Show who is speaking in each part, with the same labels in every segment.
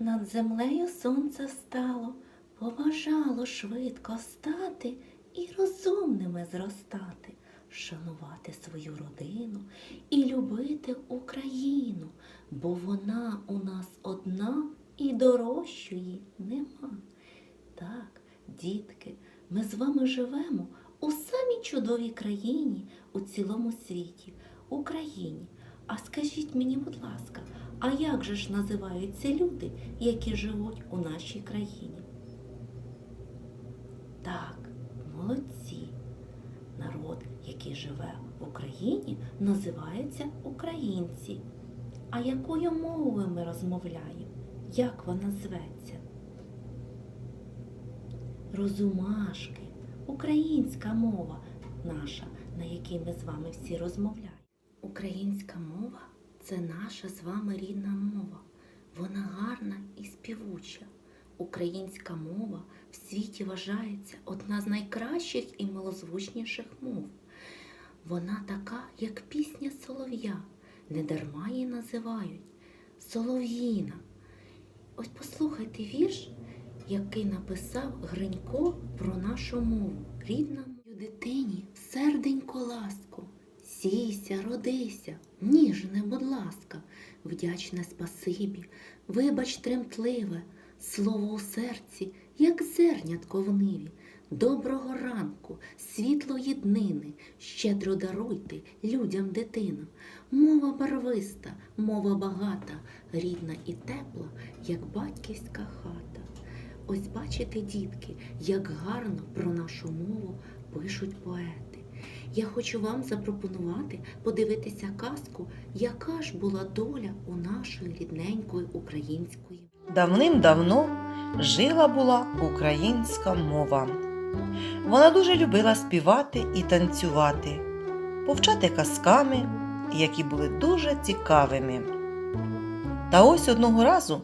Speaker 1: Над землею сонце стало, побажало швидко стати і розумними зростати, шанувати свою родину і любити Україну, бо вона у нас одна і дорожчої нема. Так, дітки, ми з вами живемо у самій чудовій країні у цілому світі, Україні. А скажіть мені, будь ласка, а як же ж називаються люди, які живуть у нашій країні? Так, молодці. Народ, який живе в Україні, називається українці. А якою мовою ми розмовляємо? Як вона зветься? Розумашки, українська мова наша, на якій ми з вами всі розмовляємо. Українська мова це наша з вами рідна мова. Вона гарна і співуча. Українська мова в світі вважається одна з найкращих і милозвучніших мов. Вона така, як пісня солов'я, недарма її називають солов'їна. Ось послухайте вірш, який написав Гринько про нашу мову. Рідна дитині серденько ласку. Сійся, родися, ніжне, будь ласка, вдячне спасибі, вибач тремтливе, слово у серці, як зернятко в ниві. Доброго ранку, світлої днини, щедро даруйте людям дитину. Мова барвиста, мова багата, рідна і тепла, як батьківська хата. Ось бачите, дітки, як гарно про нашу мову пишуть поети. Я хочу вам запропонувати подивитися казку, яка ж була доля у нашої рідненької української.
Speaker 2: Давним-давно жила була українська мова. Вона дуже любила співати і танцювати, повчати казками, які були дуже цікавими. Та ось одного разу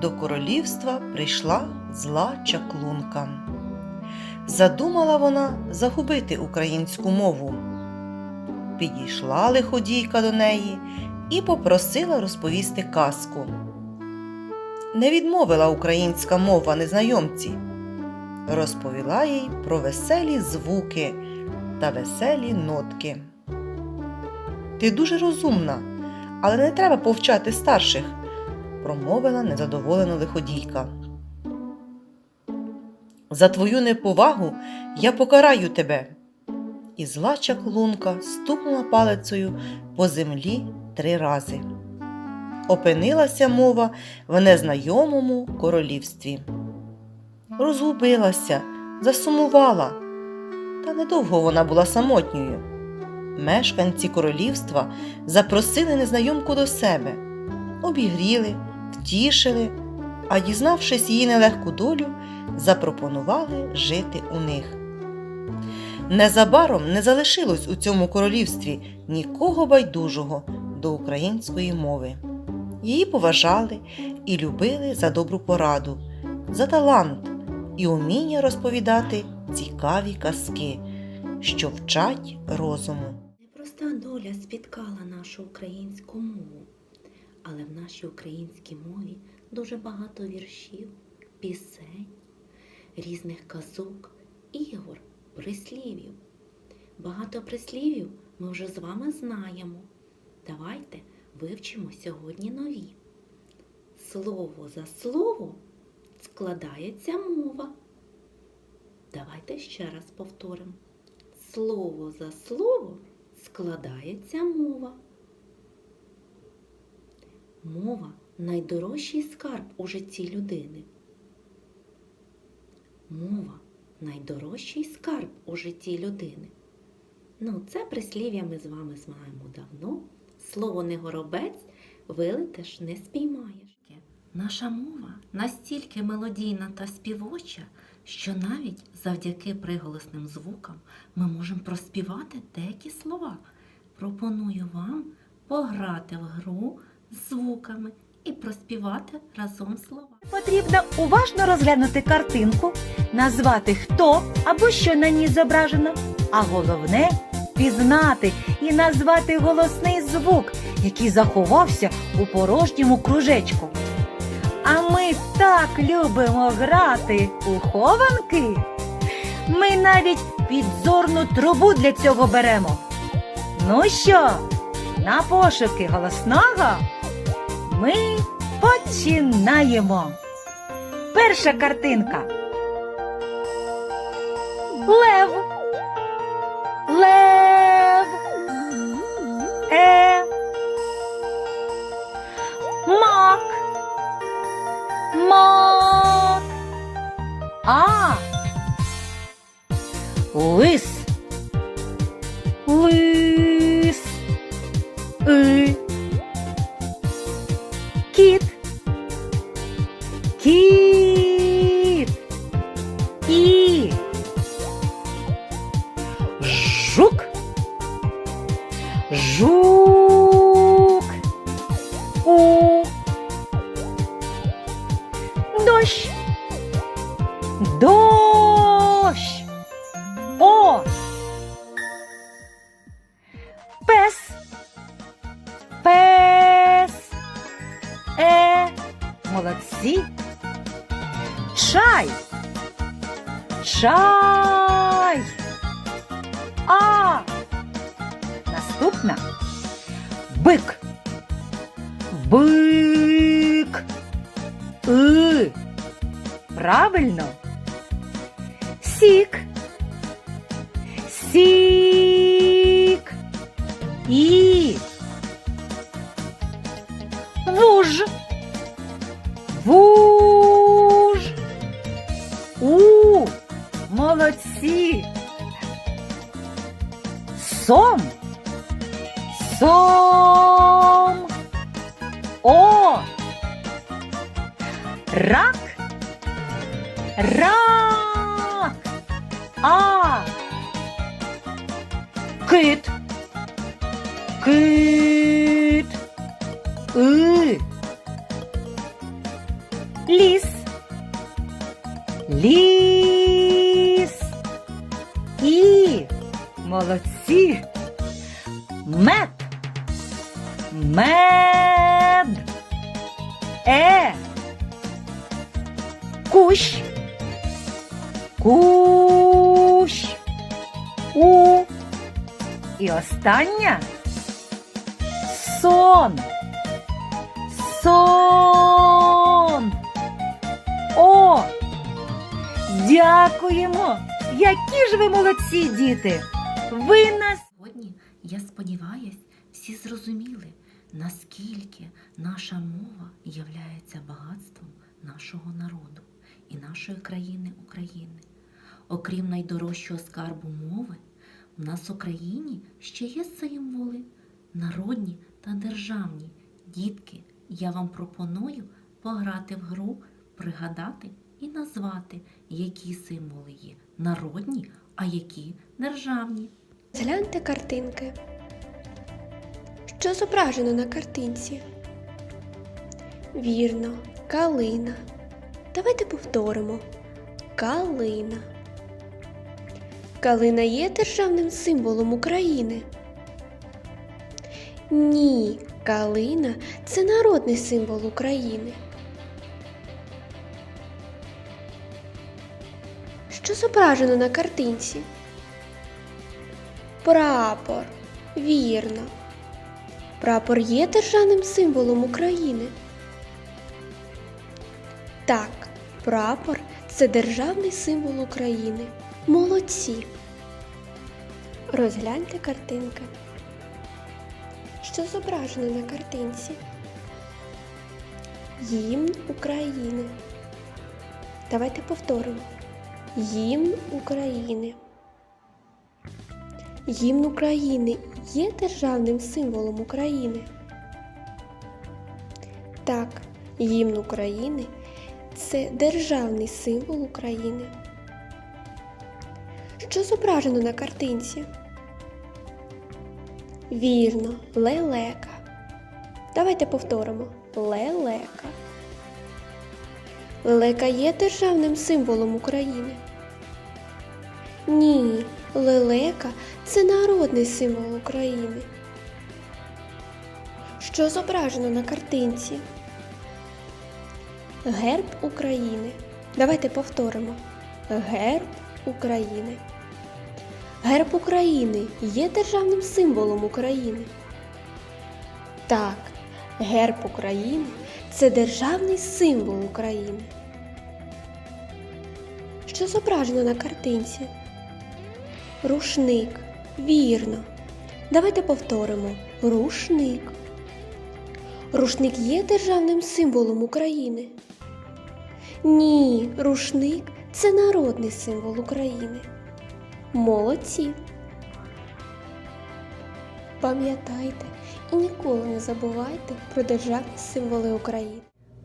Speaker 2: до королівства прийшла зла чаклунка. Задумала вона загубити українську мову. Підійшла лиходійка до неї і попросила розповісти казку. Не відмовила українська мова незнайомці, розповіла їй про веселі звуки та веселі нотки. Ти дуже розумна, але не треба повчати старших, промовила незадоволена лиходійка. За твою неповагу я покараю тебе. І зла чаклунка стукнула палицею по землі три рази. Опинилася мова в незнайомому королівстві. Розгубилася, засумувала, та недовго вона була самотньою. Мешканці королівства запросили незнайомку до себе, обігріли, втішили, а дізнавшись її нелегку долю, запропонували жити у них. Незабаром не залишилось у цьому королівстві нікого байдужого до української мови. Її поважали і любили за добру пораду, за талант і уміння розповідати цікаві казки, що вчать розуму.
Speaker 1: Непроста доля спіткала нашу українську мову, але в нашій українській мові дуже багато віршів, пісень, різних казок, ігор, прислів'їв. Багато прислів'їв ми вже з вами знаємо. Давайте вивчимо сьогодні нові. Слово за слово складається мова. Давайте ще раз повторимо. Слово за слово складається мова. Мова найдорожчий скарб у житті людини. Мова найдорожчий скарб у житті людини. Ну, це прислів'я ми з вами знаємо давно. Слово не горобець, вилетиш не спіймаєш. Наша мова настільки мелодійна та співоча, що навіть завдяки приголосним звукам ми можемо проспівати деякі слова. Пропоную вам пограти в гру з звуками і проспівати разом слова.
Speaker 3: Потрібно уважно розглянути картинку, назвати хто або що на ній зображено, а головне пізнати і назвати голосний звук, який заховався у порожньому кружечку. А ми так любимо грати у хованки. Ми навіть підзорну трубу для цього беремо. Ну що, на пошуки голосного ми починаємо. Перша картинка. Лев. Лев. Е. Мак. Мак. А. Лис. Лис. И. Жук. У. Дощ. Дощ. О. Пес. Пес. Е. Молодці. Чай. Чай. А. Наступна. Бик. Бик. И. Правильно. Сік. Сік. І. О. Рак. Рак. А. Кит. Кит. И. Ліс. Ліс. І. Молодці. Мед. Мед. Е. Кущ. Кущ. У. І остання. Сон. Сон. О. Дякуємо. Які ж ви молодці, діти. Ви нас
Speaker 1: Сьогодні, я сподіваюсь, всі зрозуміли, наскільки наша мова являється багатством нашого народу і нашої країни України. Окрім найдорожчого скарбу мови, в нас в Україні ще є символи народні та державні. Дітки, я вам пропоную пограти в гру, пригадати і назвати, які символи є народні, а які державні.
Speaker 4: Згляньте картинки. Що зображено на картинці? Вірно, калина. Давайте повторимо. Калина. Калина є державним символом України. Ні, калина це народний символ України. Що зображено на картинці? Прапор. Вірно. Прапор є державним символом України. Так, прапор це державний символ України. Молодці. Розгляньте картинки. Що зображено на картинці? Гімн України. Давайте повторимо. Гімн України. Гімн України є державним символом України. Так, гімн України це державний символ України. Що зображено на картинці? Вірно, лелека. Давайте повторимо. Лелека. Лелека є державним символом України. Ні, лелека це народний символ України. Що зображено на картинці? Герб України. Давайте повторимо. Герб України. Герб України є державним символом України. Так, герб України це державний символ України. Що зображено на картинці? Рушник. Вірно. Давайте повторимо. Рушник. Рушник є державним символом України. Ні, рушник це народний символ України. Молодці. Пам'ятайте і ніколи не забувайте про державні символи України.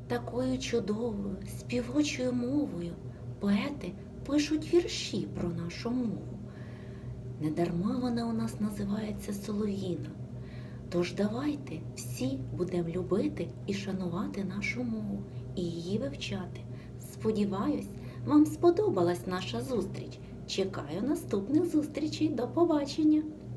Speaker 1: Такою чудовою, співочою мовою поети пишуть вірші про нашу мову. Недарма вона у нас називається Солов'їна. Тож давайте всі будемо любити і шанувати нашу мову і її вивчати. Сподіваюсь, вам сподобалась наша зустріч. Чекаю наступних зустрічей. До побачення!